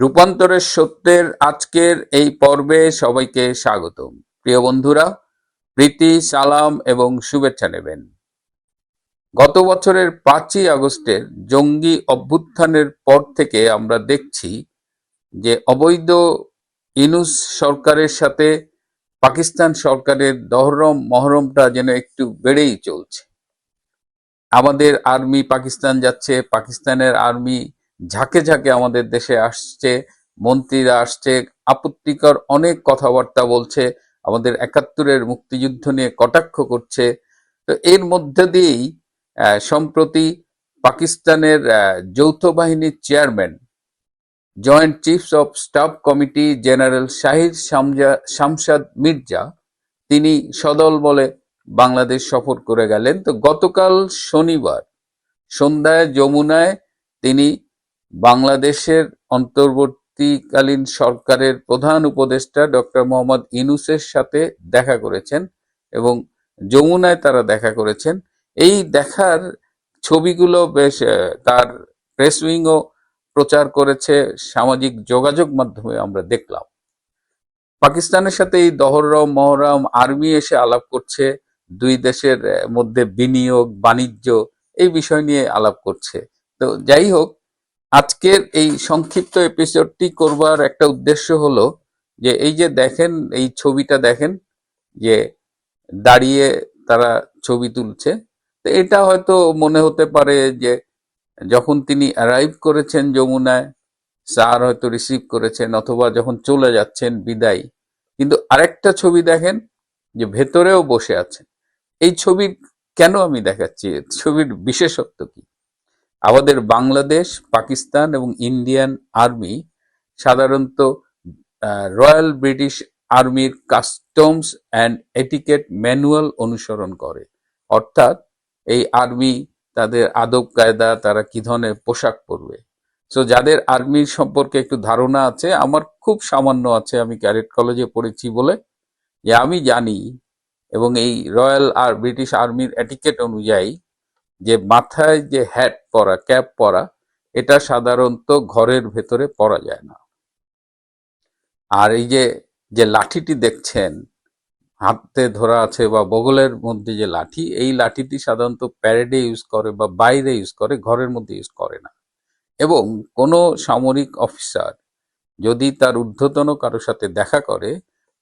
রূপান্তরের সত্যের আজকের এই পর্বে সবাইকে স্বাগতম। প্রিয় বন্ধুরা, প্রীতি, সালাম এবং শুভেচ্ছা নেবেন। গত বছরের পাঁচই আগস্টের জঙ্গি অভ্যুত্থানের পর থেকে আমরা দেখছি যে অবৈধ ইনুস সরকারের সাথে পাকিস্তান সরকারের দহরম মহরমটা যেন একটু বেড়েই চলছে। আমাদের আর্মি পাকিস্তান যাচ্ছে, পাকিস্তানের আর্মি ঝাঁকে ঝাঁকে আমাদের দেশে আসছে, মন্ত্রীরা আসছে, আপত্তিকর অনেক কথাবার্তা বলছে, আমাদের একাত্তরের মুক্তিযুদ্ধ নিয়ে কটাক্ষ করছে। তো এর মধ্যে দিয়েই সম্প্রতি পাকিস্তানের যৌথ বাহিনীর chairman, joint chiefs of staff committee general Shahid শামজা- Shamshad Mirza, তিনি সদল বলে বাংলাদেশ সফর করে গেলেন। তো গতকাল শনিবার সন্ধ্যায়, যমুনায় তিনি বাংলাদেশের অন্তর্বর্তীকালীন সরকারের প্রধান উপদেষ্টা ডক্টর মোহাম্মদ ইনুসের সাথে দেখা করেছেন এবং যমুনায় তারা দেখা করেছেন। এই দেখার ছবিগুলো বেশ তার প্রেস উইংও প্রচার করেছে সামাজিক যোগাযোগ মাধ্যমে আমরা দেখলাম। পাকিস্তানের সাথে এই দহরম, মহরম, আর্মি এসে আলাপ করছে, দুই দেশের মধ্যে বিনিয়োগ, বাণিজ্য এই বিষয় নিয়ে আলাপ করছে। তো যাই হোক আজকের এই সংক্ষিপ্ত এপিসোডটি করবার একটা উদ্দেশ্য হলো যে, এই যে দেখেন, এই ছবিটা দেখেন, যে দাঁড়িয়ে তারা ছবি তুলছে। তো এটা হয়তো মনে হতে পারে যে, যখন তিনি অ্যারাইভ করেছেন যমুনায়, স্যার হয়তো রিসিভ করেছেন, অথবা যখন চলে যাচ্ছেন বিদায়। কিন্তু আরেকটা ছবি দেখেন, যে ভেতরেও বসে আছেন এই ছবির কেন আমি দেখাচ্ছি? ছবির বিশেষত্ব কি? আমাদের বাংলাদেশ, পাকিস্তান এবং ইন্ডিয়ান আর্মি সাধারণত রয়্যাল ব্রিটিশ আর্মির কাস্টমস অ্যান্ড এটিকেট ম্যানুয়াল অনুসরণ করে। অর্থাৎ এই আর্মি তাদের আদব কায়দা, তারা কি ধরনের পোশাক পরবে। সো যাদের আর্মির সম্পর্কে একটু ধারণা আছে, আমার খুব সামান্য আছে, আমি ক্যারেট কলেজে পড়েছি বলে। যে আমি জানি এবং এই রয়্যাল আর ব্রিটিশ আর্মির এটিকেট অনুযায়ী যে মাথায় যে হ্যাট পরা ক্যাপ পরা, এটা সাধারণত ঘরের ভেতরে পরা যায় না। আর এই যে যে লাঠিটি দেখছেন, হাতে ধরা আছে বা বগলের মধ্যে যে লাঠি, এই লাঠিটি সাধারণত প্যারেডে ইউজ করে বা বাইরে ইউজ করে, ঘরের মধ্যে ইউজ করে না। এবং কোনো সামরিক অফিসার যদি তার ঊর্ধ্বতন কারোর সাথে দেখা করে,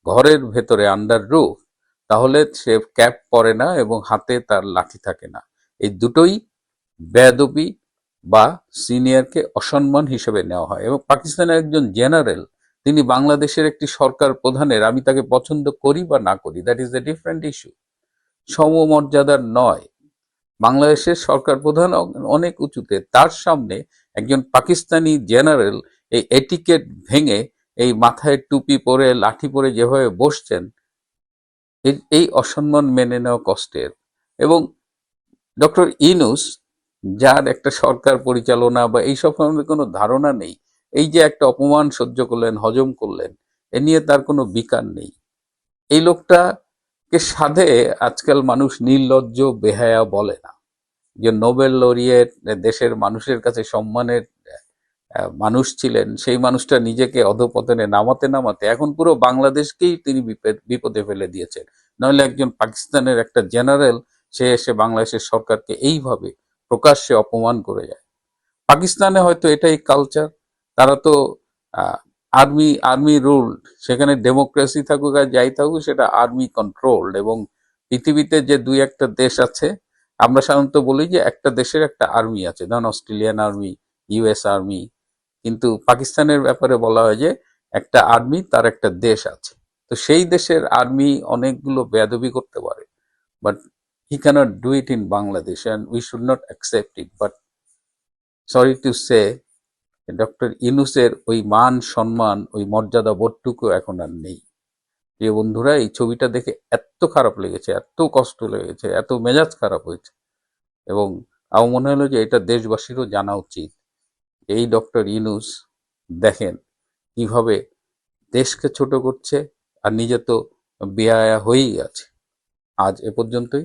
ঘরের ভেতরে আন্ডার রুফ তাহলে সে ক্যাপ পরে না এবং হাতে তার লাঠি থাকে না। এই দুটোই বেয়াদবি বা সিনিয়রকে অসম্মান হিসেবে নেওয়া হয় এবং পাকিস্তানের একজন জেনারেল, তিনি বাংলাদেশের একটি সরকার প্রধানের, আমি তাকে পছন্দ করি বা না করি that is a different issue সমমর্যাদার নয়। বাংলাদেশের সরকার প্রধান অনেক উঁচুতে, তার সামনে একজন পাকিস্তানি জেনারেল এই এটিকেট ভেঙে এই মাথায় টুপি পরে, লাঠি পরে যেভাবে বসছেন এই অসম্মান মেনে নেওয়া কষ্টের। এবং ডক্টর ইনুস, যার একটা সরকার পরিচালনা বা এই সম্বন্ধে কোনো ধারণা নেই, এই যে একটা অপমান সহ্য করলেন, হজম করলেন, এ নিয়ে তার কোনো বিকার নেই। এই লোকটাকে সাধে আজকাল মানুষ নির্লজ্জ, বেহায়া বলে না। যে নোবেল লরিয়েট, দেশের মানুষের কাছে সম্মানের মানুষ ছিলেন, সেই মানুষটা নিজেকে অধপতনে নামাতে নামাতে এখন পুরো বাংলাদেশকেই তিনি বিপদে ফেলে দিয়েছেন। নইলে একজন পাকিস্তানের একটা জেনারেল সে এসে বাংলাদেশের সরকারকে এইভাবে প্রকাশ্যে অপমান করে যায়। পাকিস্তানে হয়তো এটাই কালচার তারা তো আর্মি আর্মি রুল সেখানে ডেমোক্রেসি থাকুক আর যাই থাকুক সেটা আর্মি কন্ট্রোলড এবং পৃথিবীতে যে দুই একটা দেশ আছে, আমরা সাধারণত বলি যে একটা দেশের একটা আর্মি আছে, ধরুন অস্ট্রেলিয়ান আর্মি ইউএস আর্মি কিন্তু পাকিস্তানের ব্যাপারে বলা হয় যে একটা আর্মি তার একটা দেশ আছে। তো সেই দেশের আর্মি অনেকগুলো বেদবি করতে পারে। But he can't do it in Bangladesh and we should not accept it but sorry to say doctor ইনুসের ওই মান, সম্মান, ওই মর্যাদা বোধটুকু এখন আর নেই। প্রিয় বন্ধুরা, এই ছবিটা দেখে এত খারাপ লেগেছে, এত কষ্ট লেগেছে, এত মেজাজ খারাপ হয়েছে। এবং আমার মনে হলো যে এটা দেশবাসীরও জানা উচিত। এই ডক্টর ইনুস দেখেন কীভাবে দেশকে ছোট করছে আর নিজে তো বেহায়া হয়েই আছে। আজ এ পর্যন্তই।